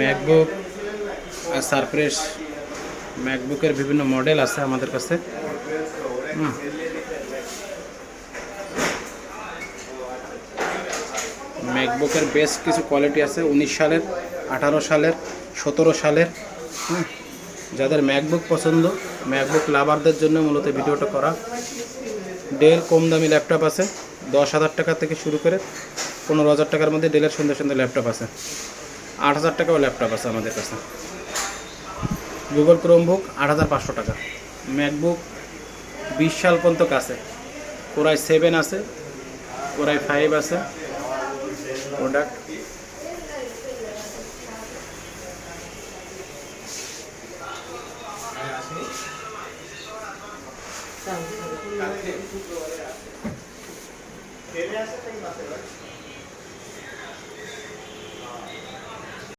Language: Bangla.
ম্যাকবুক আর সারপ্রেস ম্যাকবুকের বিভিন্ন মডেল আছে আমাদের কাছে। ম্যাকবুকের বেশ কিছু কোয়ালিটি আছে, উনিশ সালের, আঠারো সালের, সতেরো সালের। যাদের ম্যাকবুক পছন্দ ম্যাকবুক লাভারদের জন্য মূলত ভিডিওটা করা ডেল কম দামি ল্যাপটপ আছে, দশ হাজার টাকা থেকে শুরু করে পনেরো হাজার টাকার মধ্যে ডেলের সুন্দর সুন্দর ল্যাপটপ আছে আট হাজার টাকাও ল্যাপটপ আছে আমাদের কাছে। গুগল ক্রোমবুক আট হাজার পাঁচশো টাকা। ম্যাকবুক বিশ সাল পর্যন্ত কাছে কোরাই সেভেন আছে। কোরাই ফাইভ আছে। প্রোডাক্ট বাসে